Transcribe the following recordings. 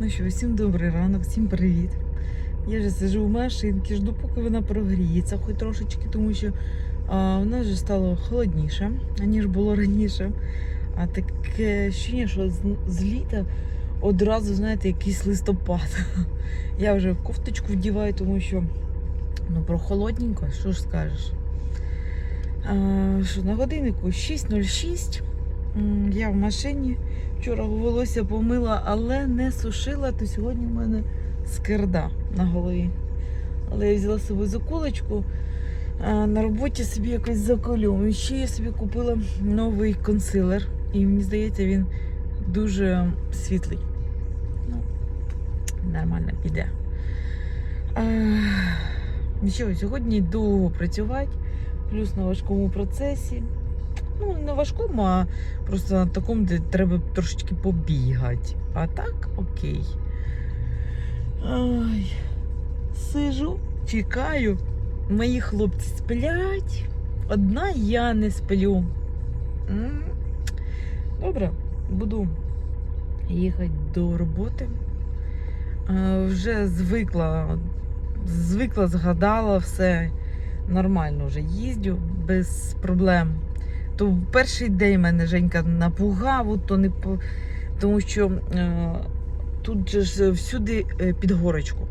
Ну що, всім добрий ранок, всім привіт. Я вже сиджу в машинці, жду, поки вона прогріється, хоч трошечки, тому що а, в нас вже стало холодніше, ніж було раніше. А таке ощущення, що з, з літа одразу, знаєте, якийсь листопад. Я вже кофточку вдіваю, тому що ну, прохолодненько, що ж скажеш. А, що на годиннику 6.06. Я в машині. Вчора волосся помила, але не сушила, то сьогодні в мене скирда на голові. Але я взяла з собою заколочку. а На роботі собі якось заколю. І ще я собі купила новий консилер. І мені здається, він дуже світлий. Ну, нормально піде. Що, сьогодні довго працювати, плюс на важкому процесі. Ну, не важкому, а просто на такому, де треба трошечки побігати. А так, окей. Ай, сижу, чекаю. Мої хлопці сплять. Одна я не сплю. Добре, буду їхати до роботи. Вже звикла, звикла, згадала все нормально вже їздю без проблем. То в перший день мене Женька напугав, то не тому що е, тут же ж всюди е, під горочку.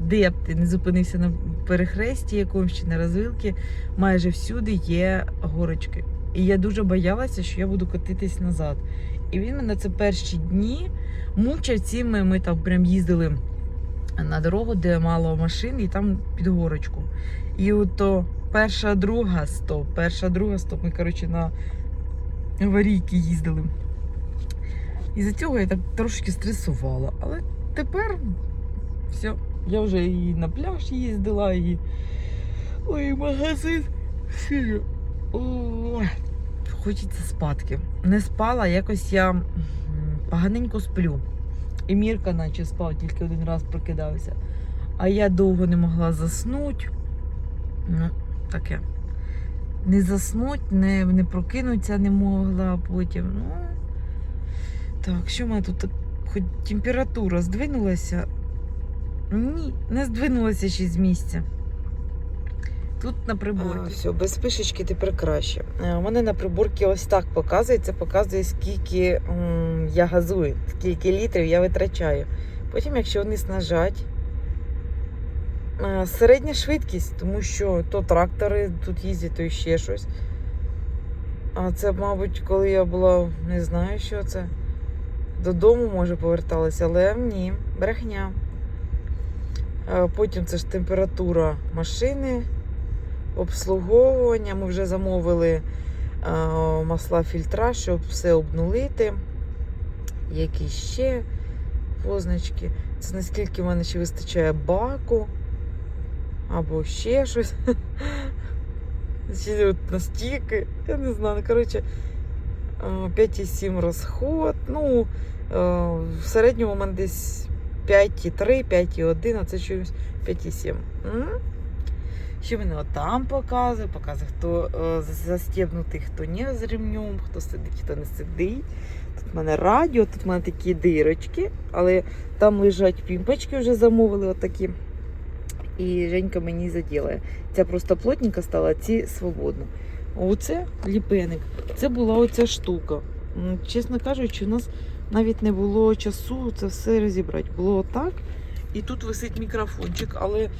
Де б ти не зупинився на перехресті якомусь чи на розвилки, майже всюди є горочки. І я дуже боялася, що я буду котитись назад. І він мене це перші дні мучив цими. Ми там прям їздили на дорогу, де мало машин, і там під горочку. І от то перша, друга стоп, перша, друга стоп. Ми, коротше, на аварійки їздили. І за цього я так трошки стресувала. Але тепер все. Я вже і на пляж їздила, і ой, магазин. Ой, хочеться спадки. Не спала, якось я поганенько сплю. І Мірка наче спав, тільки один раз прокидався. А я довго не могла заснути. Ну, таке. Не заснуть, не, не прокинутися не могла потім. Ну, так, що в мене тут? Хоч температура здвинулася? Ні, не здвинулася ще з місця. Тут на приборці. все, без спишечки тепер краще. Е, У мене на приборці ось так показує. Це показує, скільки м, я газую, скільки літрів я витрачаю. Потім, якщо вниз нажать, е, середня швидкість, тому що то трактори тут їздять, то ще щось. А це, мабуть, коли я була, не знаю, що це. Додому, може, поверталася, але ні, брехня. Е, Потім це ж температура машини, обслуговування. Ми вже замовили е, масла фільтра, щоб все обнулити. Які ще позначки. Це наскільки в мене ще вистачає баку. Або ще щось. Настільки. Я не знаю. ну, Коротше, е, 5,7 розход. Ну, е, в середньому у мене десь 5,3, 5,1, а це щось 5,7. М? Ще мене отам показує, показує, хто е, застібнутий, хто не з ремнем, хто сидить, хто не сидить. Тут в мене радіо, тут в мене такі дирочки, але там лежать пімпочки, вже замовили отакі. І Женька мені заділає. Ця просто плотненька стала, ці свободно. Оце ліпеник. Це була оця штука. Чесно кажучи, у нас навіть не було часу це все розібрати. Було отак. І тут висить мікрофончик, але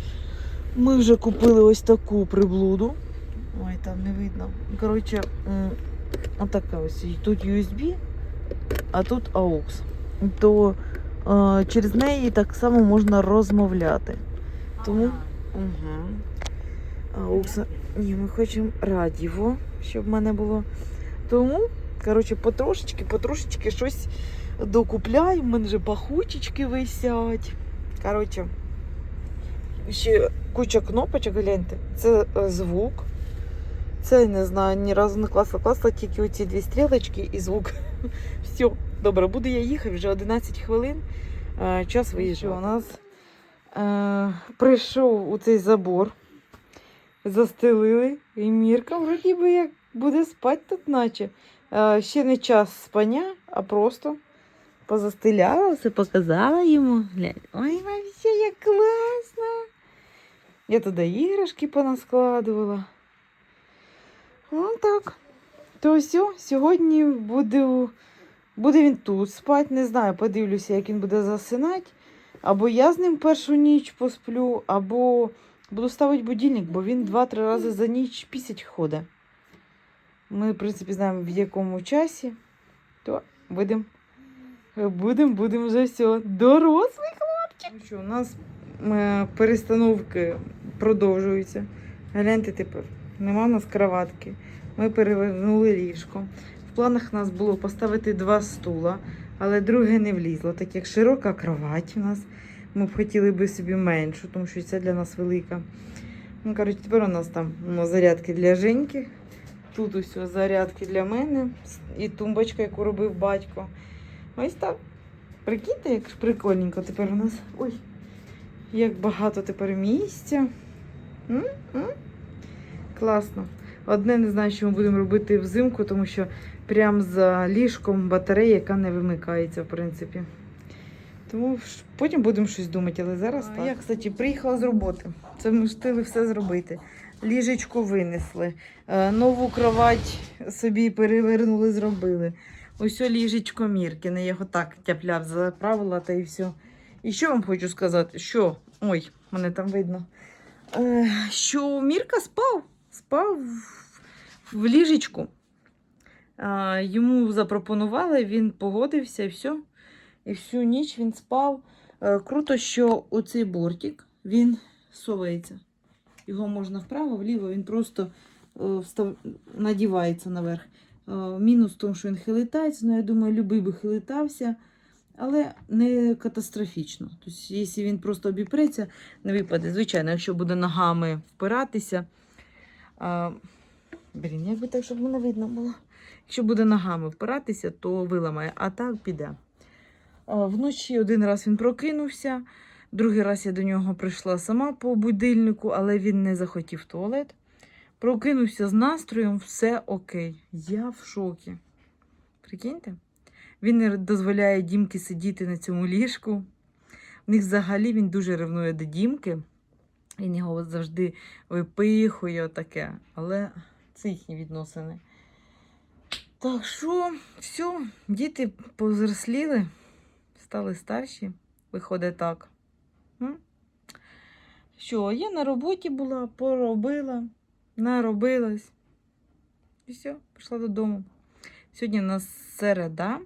ми вже купили ось таку приблуду. Ой, там не видно. Коротше, отака ось. Тут USB, а тут AUX. То е, через неї так само можна розмовляти. Тому. Угу. AUX. Ні, ми хочемо радіо, щоб в мене було. Тому, коротше, потрошечки, потрошечки щось докупляю. В мене вже пахучечки висять. Коротше, ще куча кнопочок, гляньте. Це е, звук. Це не знаю, ні разу не класла. Класла тільки оці дві стрілочки і звук. Все, добре, буду я їхати вже 11 хвилин. Е, Час виїжджає. У нас е, прийшов у цей забор. Застелили. І Мірка вроді би як буде спати тут, наче. Е, ще не час спання, а просто позастеляла, все показала йому. Ой, вообще, як класно. Я туди іграшки понаскладувала. Ну так. То все, сьогодні буде, буде він тут спати. Не знаю, подивлюся, як він буде засинати. Або я з ним першу ніч посплю, або буду ставити будильник, бо він два-три рази за ніч пісять ходить. Ми, в принципі, знаємо, в якому часі, то будемо будем, будем вже все. Дорослий хлопчик. Ну що, у нас е, перестановки продовжуються. Гляньте тепер, нема в нас кроватки. Ми перевернули ліжко. В планах у нас було поставити два стула, але друге не влізло, так як широка кровать у нас. Ми б хотіли би собі меншу, тому що це для нас велика. Ну, коротше, тепер у нас там ну, зарядки для Женьки. Тут усе зарядки для мене і тумбочка, яку робив батько. Ось так. Прикиньте, як прикольненько тепер у нас. Ой, як багато тепер місця. М? М? Класно. Одне не знаю, що ми будемо робити взимку, тому що прямо за ліжком батарея, яка не вимикається, в принципі. Тому потім будемо щось думати, але зараз так. Я, кстати, приїхала з роботи. Це ми встигли все зробити. Ліжечку винесли, е, нову кровать собі перевернули, зробили. Ось ліжечко Міркіне, я його так тяпляв, заправила та і все. І що вам хочу сказати? Що? Ой, мене там видно. Е, що Мірка спав, спав в, ліжечку. Йому запропонували, він погодився і все. І всю ніч він спав. Е, круто, що оцей бортик він совається. Його можна вправо, вліво, він просто е, встав... надівається наверх. Е, Мінус в тому, що він хилитається, ну я думаю, любий би хилитався, але не катастрофічно. Тобто, якщо він просто обіпреться, не випаде. Звичайно, якщо буде ногами впиратися. А... Блін, як би так, щоб мене видно було. Якщо буде ногами впиратися, то виламає, а так піде. А, Вночі один раз він прокинувся, другий раз я до нього прийшла сама по будильнику, але він не захотів в туалет. Прокинувся з настроєм, все окей. Я в шокі. Прикиньте? Він не дозволяє Дімки сидіти на цьому ліжку. В них взагалі він дуже ревнує до Дімки. Він його завжди випихує таке. Але це їхні відносини. Так що, все, діти повзросліли, стали старші, виходить так. Що, я на роботі була, поробила, наробилась. І все, пішла додому. Сьогодні у нас середа.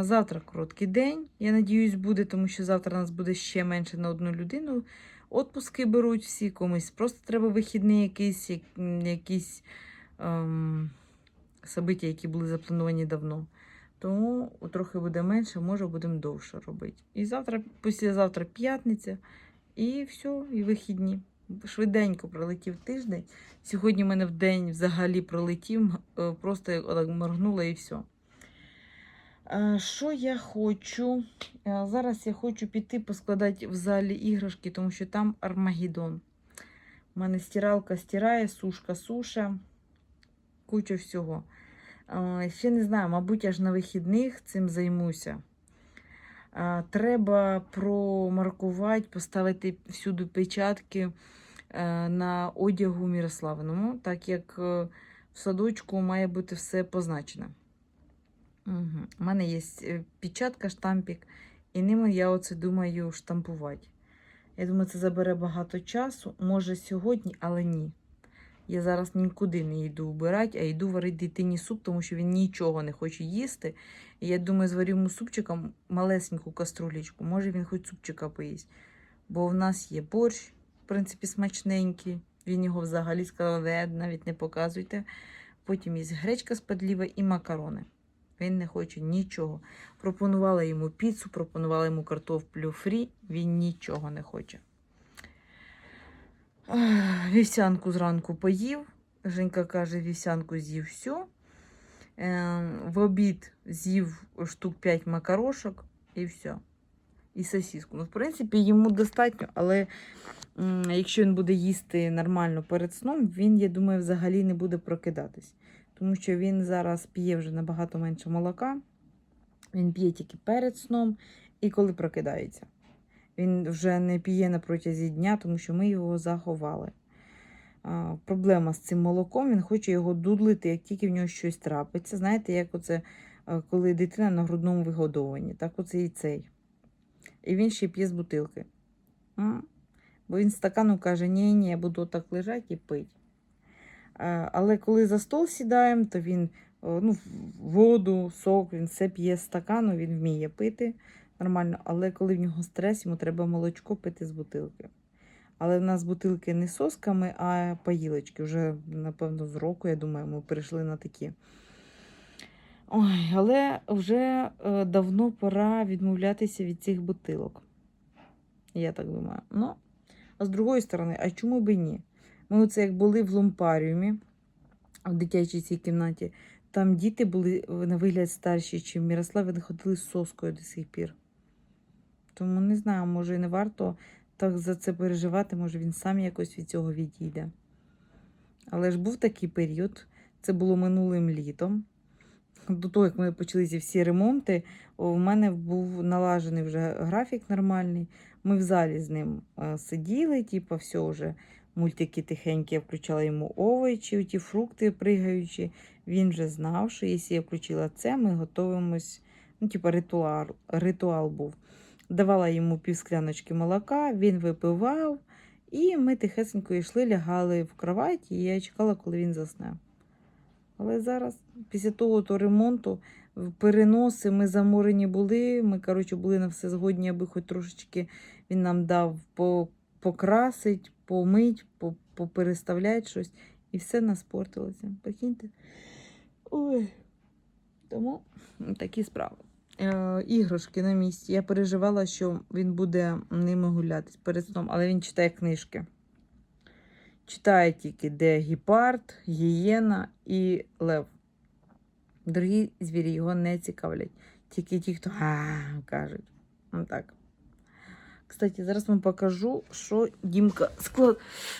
Завтра короткий день. Я надіюсь, буде, тому що завтра нас буде ще менше на одну людину. Отпуски беруть всі, комусь просто треба вихідний якийсь, як- якісь ем, собиття, які були заплановані давно. Тому трохи буде менше, може будемо довше робити. І завтра, післязавтра п'ятниця, і все, і вихідні. Швиденько пролетів тиждень. Сьогодні в мене в день взагалі пролетів, е, просто я моргнула і все. Е, Що я хочу? Е, Зараз я хочу піти поскладати в залі іграшки, тому що там Армагеддон. У мене стиралка стирає, сушка суша, куча всього. Е, Ще не знаю, мабуть, аж на вихідних цим займуся. Треба промаркувати, поставити всюди печатки на одягу Мірославиному, так як в садочку має бути все позначено. Угу. У мене є е, печатка, штампик, і ними я оце думаю штампувати. Я думаю, це забере багато часу. Може сьогодні, але ні. Я зараз нікуди не йду вбирати, а йду варити дитині суп, тому що він нічого не хоче їсти. І я думаю, зварю йому супчика малесеньку каструлечку. Може він хоч супчика поїсть. Бо в нас є борщ, в принципі, смачненький. Він його взагалі сказав, «Е, навіть не показуйте. Потім є гречка з подліва і макарони. Він не хоче нічого. Пропонувала йому піцу, пропонувала йому картоплю фрі, він нічого не хоче. Вівсянку зранку поїв. Женька каже, вівсянку з'їв все. В обід з'їв штук 5 макарошок і все. І сосиску. Ну, в принципі, йому достатньо, але якщо він буде їсти нормально перед сном, він, я думаю, взагалі не буде прокидатись. Тому що він зараз п'є вже набагато менше молока. Він п'є тільки перед сном і коли прокидається. Він вже не п'є на протязі дня, тому що ми його заховали. А, проблема з цим молоком, він хоче його дудлити, як тільки в нього щось трапиться. Знаєте, як оце, е, коли дитина на грудному вигодовуванні, так оце і цей. І він ще п'є з бутилки. М? Бо він стакану каже, ні, ні, я буду так лежати і пити. А, Але коли за стол сідаємо, то він ну, воду, сок, він все п'є з стакану, він вміє пити нормально. Але коли в нього стрес, йому треба молочко пити з бутилки. Але в нас бутилки не сосками, а паїлочки. Вже, напевно, з року, я думаю, ми перейшли на такі. Ой, але вже е, давно пора відмовлятися від цих бутилок. Я так думаю. Ну, а з другої сторони, а чому б і ні? Ми оце як були в лумпаріумі, в дитячій цій кімнаті, там діти були е, на вигляд старші, ніж Мірослав, вони ходили з соскою до сих пір. Тому не знаю, може і не варто так за це переживати, може він сам якось від цього відійде. Але ж був такий період, це було минулим літом. До того, як ми почали ці всі ремонти, у мене був налажений вже графік нормальний. Ми в залі з ним е, сиділи, типу, все вже мультики тихенькі, я включала йому овочі, ті фрукти пригаючі. Він вже знав, що якщо я включила це, ми готуємось, ну, типу, ритуал, ритуал був. Давала йому півскляночки молока, він випивав, і ми тихесенько йшли, лягали в кровать, і я чекала, коли він засне. Але зараз, після того то ремонту, переноси ми заморені були. Ми, коротше, були на все згодні, аби хоч трошечки він нам дав по, покрасить, помить, по, попереставляти щось. І все наспортилося. Прикиньте. Ой. Тому такі справи. Е, іграшки на місці. Я переживала, що він буде ними гулятись перед сном, але він читає книжки. Читає тільки, де гепард, гієна і лев. Другі звірі його не цікавлять. Тільки ті, хто кажуть. Ну, так. Кстати, зараз вам покажу, що Дімка склад...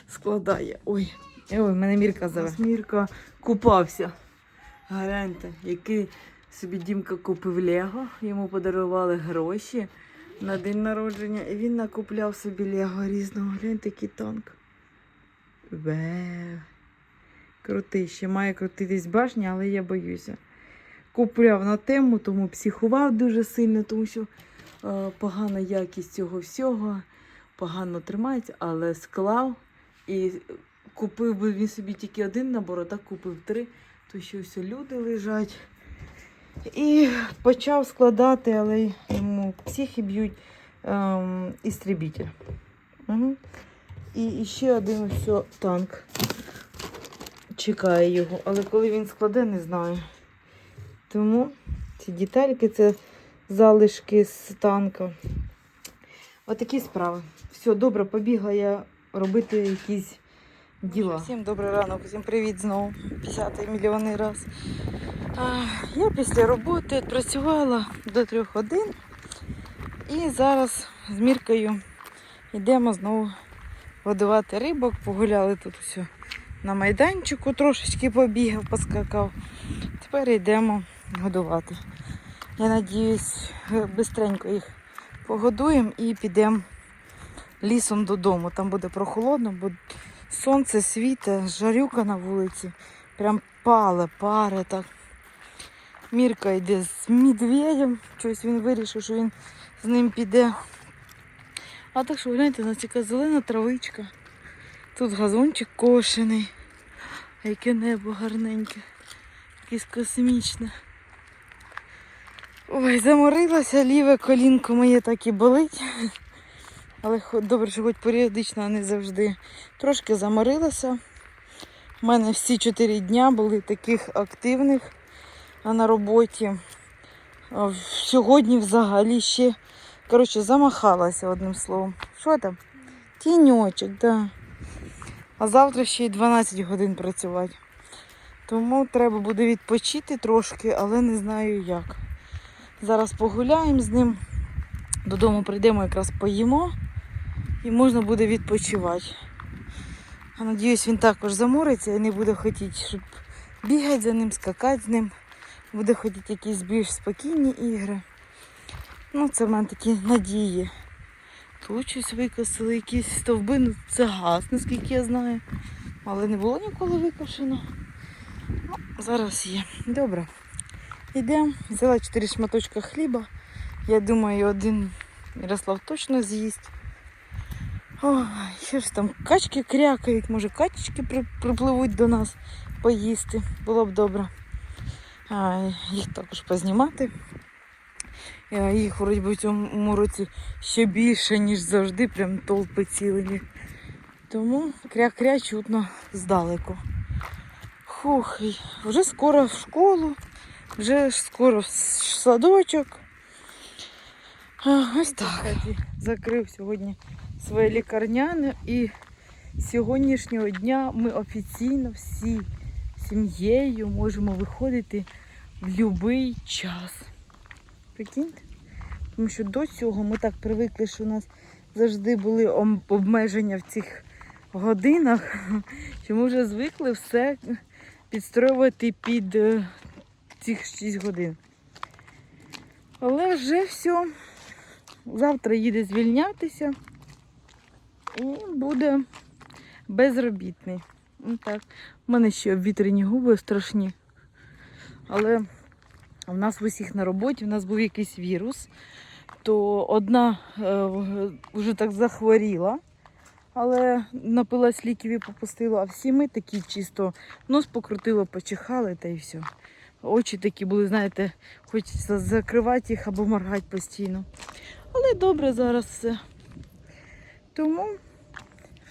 складає. Ой, ой, мене Мірка зове. Мірка купався. Гляньте, який собі Дімка купив Лего. Йому подарували гроші на день народження. І він накупляв собі Лего різного. Гляньте, який танк. Бе. Крутий, ще має крутитись башня, але я боюся. Купляв на тему, тому психував дуже сильно, тому що погана якість цього всього, погано тримається, але склав і купив би він собі тільки один набор, а так купив три, то що все люди лежать. І почав складати, але йому психи б'ють ем, істребитель. Угу. І, ще один ось танк чекає його, але коли він складе, не знаю. Тому ці детальки це залишки з танка. Отакі справи. Все, добре, побігла я робити якісь діла. Всім добрий ранок, всім привіт знову. 50-й мільйонний раз. Я після роботи відпрацювала до трьох годин. І зараз з Міркою йдемо знову годувати рибок. Погуляли тут все на майданчику, трошечки побігав, поскакав. Тепер йдемо годувати. Я надіюсь, швидко їх погодуємо і підемо лісом додому. Там буде прохолодно, бо сонце світе, жарюка на вулиці. Прям пале, паре так. Мірка йде з медведем. Щось він вирішив, що він з ним піде. А так що, гляньте, у нас яка зелена травичка. Тут газончик кошений. Яке небо гарненьке. Якесь космічне. Ой, заморилася, ліве колінко моє так і болить. Але добре, що хоч періодично, а не завжди. Трошки заморилася. У мене всі чотири дня були таких активних на роботі. Сьогодні взагалі ще коротше, замахалася одним словом. Що там? Тіньочок, да. А завтра ще й 12 годин працювати. Тому треба буде відпочити трошки, але не знаю як. Зараз погуляємо з ним. Додому прийдемо, якраз поїмо і можна буде відпочивати. А надіюсь, він також замориться і не буде хотіти, щоб бігати за ним, скакати з ним. буде ходити якісь більш спокійні ігри. Ну, це в мене такі надії. Тут щось викосили, якісь стовби, ну це газ, наскільки я знаю. Але не було ніколи викошено. Ну, зараз є. Добре. Йдемо. Взяла 4 шматочка хліба. Я думаю, один Ярослав точно з'їсть. Що ж там, качки крякають, може качечки припливуть до нас поїсти. Було б добре. А, їх також познімати. Е, Їх вроді в цьому році ще більше, ніж завжди, прям толпи цілені. Тому кря-кря чутно здалеку. Хух, вже скоро в школу, вже скоро садочок. Ось так. Закрив сьогодні своє лікарняне і з сьогоднішнього дня ми офіційно всі сім'єю можемо виходити в будь-який час. Прикиньте? Тому що до цього ми так привикли, що у нас завжди були обмеження в цих годинах, що ми вже звикли все підстроювати під е, цих 6 годин. Але вже все. Завтра їде звільнятися і буде безробітний. Ну так. У мене ще обвітрені губи страшні. Але в нас в усіх на роботі, в нас був якийсь вірус, то одна е, вже так захворіла, але напилась ліків і попустила, а всі ми такі чисто нос покрутило, почихали та й все. Очі такі були, знаєте, хочеться закривати їх або моргати постійно. Але добре зараз все. Тому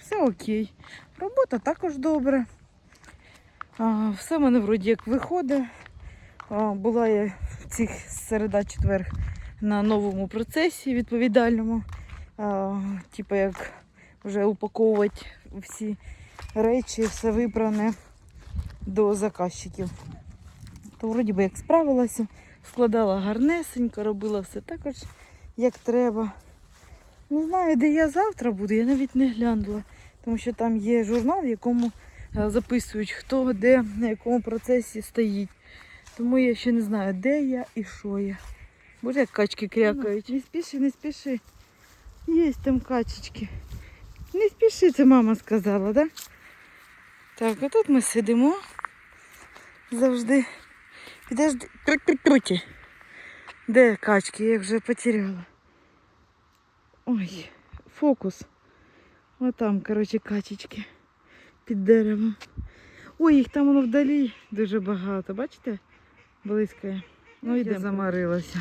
все окей. Робота також добре. А, все в мене вроді як виходить. А, була я в цих середа-четверг на новому процесі відповідальному. А, типу як вже упаковувати всі речі, все випране до заказчиків. То вроді би як справилася, складала гарнесенько, робила все також як треба. Не знаю, де я завтра буду, я навіть не глянула, тому що там є журнал, в якому е, записують, хто де, на якому процесі стоїть. Тому я ще не знаю, де я і що я. Боже, як качки крякають. Не спіши, не спіши. Є там качечки. Не спіши, це мама сказала, так? Да? Так, а тут ми сидимо. Завжди. Підожди. Труть-труть-труті. Де качки? Я їх вже потеряла. Ой, фокус. Ось там, коротше, качечки під деревом. Ой, їх там воно вдалі дуже багато. Бачите? Близько. Ну, йде замарилася.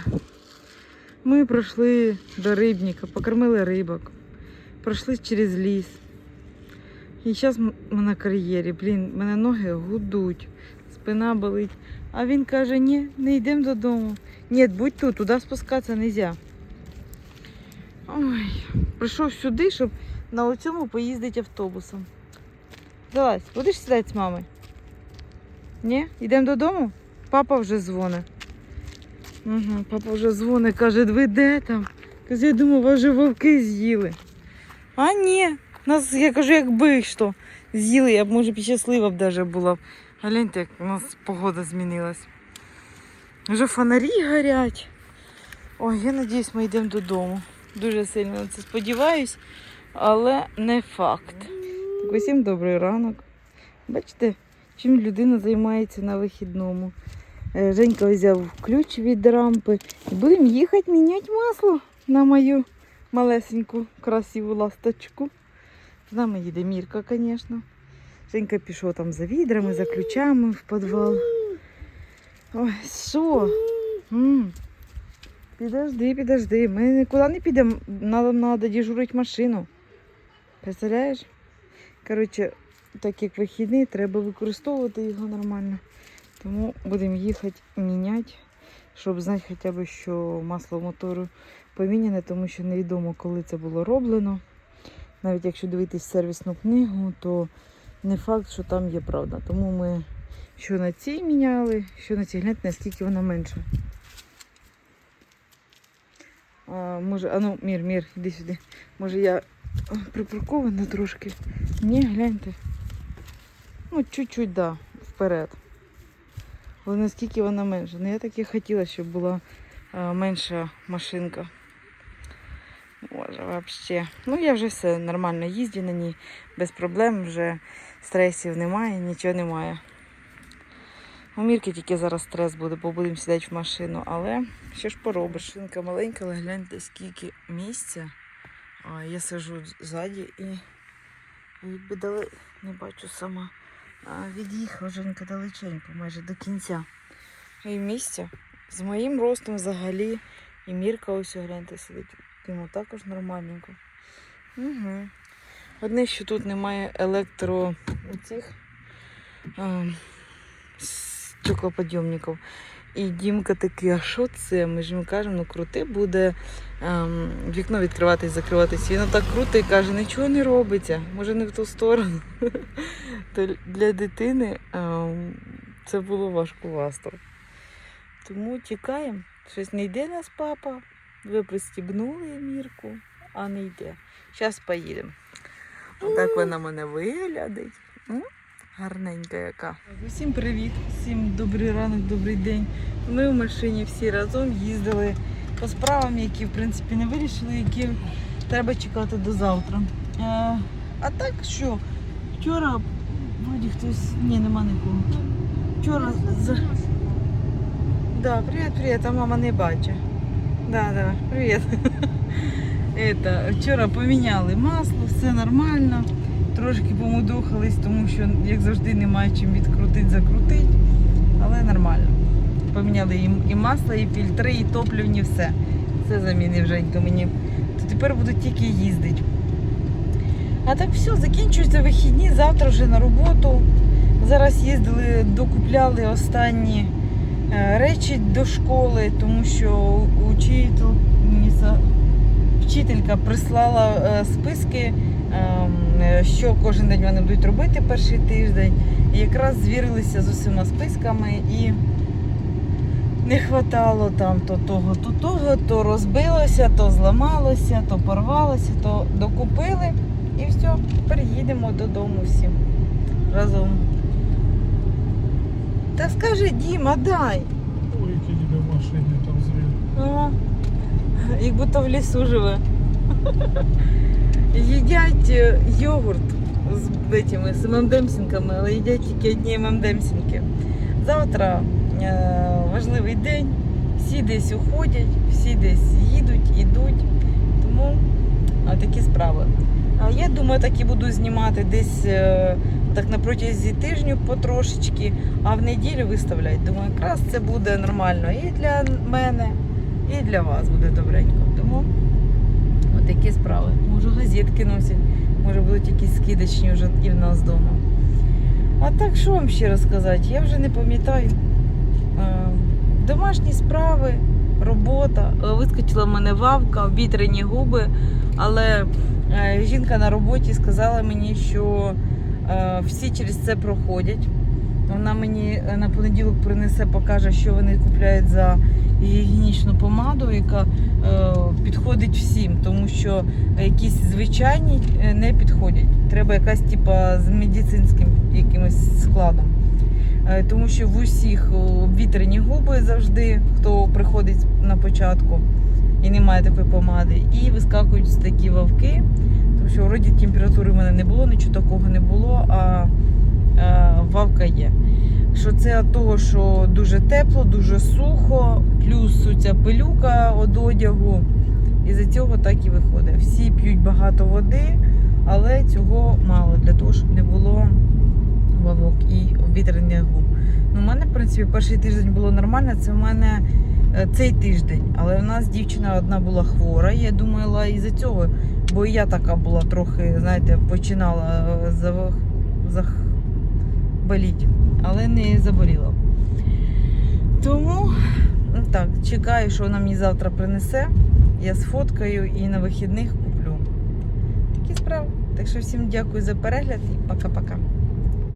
Ми пройшли до рибника, покормили рибок, пройшли через ліс. І зараз ми на кар'єрі. Блін, мене ноги гудуть, спина болить. А він каже, ні, не йдемо додому. Ні, будь тут, туди спускатися не можна. Ой, прийшов сюди, щоб на цьому поїздити автобусом. Залазь, будеш сідати з мамою? Ні? Йдемо додому? Папа вже дзвонить. Угу, папа вже дзвонить, каже, ви де там? Каже, я думаю, вас вже вовки з'їли. А ні, нас, я кажу, якби що, з'їли, я б, може, б щаслива б даже була. Гляньте, як у нас погода змінилась. Вже фонарі горять. Ой, я надіюсь, ми йдемо додому. Дуже сильно на це сподіваюсь, але не факт. Так, усім добрий ранок. Бачите, чим людина займається на вихідному. Е, Женька взяв ключ від рампи. І будемо їхати міняти масло на мою малесеньку красиву ласточку. З нами їде Мірка, звісно. Женька пішов там за відрами, за ключами в підвал. Ой, що? Підожди, підожди. Ми нікуди не підемо. Нам треба дежурити машину. Представляєш? Коротше, так як вихідний, треба використовувати його нормально. Тому будемо їхати міняти, щоб знати хоча б, що масло мотору поміняне, тому що невідомо, коли це було роблено. Навіть якщо дивитись сервісну книгу, то не факт, що там є правда. Тому ми що на цій міняли, що на цій гляньте, наскільки вона менша. А, може, а ну, мір, мір, іди сюди. Може я припаркована трошки. Ні, гляньте. Ну, чуть-чуть, да, вперед. Але наскільки вона менша. Ну я так і хотіла, щоб була е, менша машинка. Боже, вообще. Ну я вже все нормально їздю на ній, без проблем, вже стресів немає, нічого немає. У Мірки тільки зараз стрес буде, бо будемо сідати в машину, але що ж поробиш? Машинка маленька, але гляньте, скільки місця. А, я сижу ззаді і якби дали, не бачу сама. А від'їхав Женька далеченько, майже до кінця. І місця. З моїм ростом взагалі. І Мірка ось гляньте сидить. Йому також нормальненько. Угу. Одне, що тут немає електро цих стеклоподйомників. І Дімка такий, а що це? Ми ж йому кажемо, ну крути буде ем, вікно відкриватись, закриватись. Він так круто і каже, нічого не робиться, може не в ту сторону. То для дитини ем, це було важкувасто. Тому тікаємо. Щось не йде нас папа. Ви пристібнули мірку, а не йде. Зараз поїдемо. Так вона мене виглядить. Гарненька яка. Усім привіт, всім добрий ранок, добрий день. Ми в машині всі разом їздили по справам, які в принципі не вирішили, які треба чекати до завтра. А так що, вчора вроді хтось. Ні, нема нікого. Вчора. Да, привіт, привіт, а мама не бачить. Да, да, привіт. Это, вчора поміняли масло, все нормально. Трошки помудохались, тому що, як завжди, немає чим відкрутити, закрутити. Але нормально. Поміняли їм і масло, і фільтри, і топливні, все. Все замінив Женька мені. То тепер буду тільки їздити. А так все, закінчуються вихідні, завтра вже на роботу. Зараз їздили, докупляли останні речі до школи, тому що вчителька прислала е, списки, ем, е, що кожен день вони будуть робити перший тиждень. І якраз звірилися з усіма списками і не хватало там то того, то того, то розбилося, то зламалося, то порвалося, то докупили. І все, тепер їдемо додому всі разом. Та скажи, Діма, дай. Ой, який тебе в машині там. Ага. Як будто в лісу живе. Їдять е, йогурт з этими, з мемдемсінками, але їдять тільки одні мемдемсінки. Завтра е, важливий день, всі десь уходять, всі десь їдуть, ідуть. Тому а, такі справи. А я думаю, так і буду знімати десь е, так на протязі тижню потрошечки, а в неділю виставляти. Думаю, якраз це буде нормально і для мене, і для вас буде добренько. Тому отакі справи. Може газетки носять, може будуть якісь скидочні вже і в нас вдома. А так що вам ще розказати? Я вже не пам'ятаю. Е, Домашні справи, робота. Е, Вискочила в мене вавка, обітрені губи, але е, жінка на роботі сказала мені, що всі через це проходять. Вона мені е, на понеділок принесе, покаже, що вони купляють за гігієнічну помаду, яка е, підходить всім, тому що якісь звичайні е, не підходять. Треба якась типа з медицинським якимось складом. Е, Тому що в усіх вітряні губи завжди, хто приходить на початку і не має такої помади, і вискакують такі вовки. Тому що вроді температури в мене не було, нічого такого не було, а е, вавка є. Що це від того, що дуже тепло, дуже сухо, плюс пилюка від одягу. І за цього так і виходить. Всі п'ють багато води, але цього мало для того, щоб не було вовок і вітряних губ. Ну, у мене, в принципі, перший тиждень було нормально. Це в мене е, цей тиждень. Але в нас дівчина одна була хвора. Я думала із-за цього, бо і я така була трохи, знаєте, починала е, зав... зах... боліти, але не заболіла. Тому ну, так, чекаю, що вона мені завтра принесе. Я сфоткаю і на вихідних куплю. Такі справи. Так що всім дякую за перегляд і пока-пока.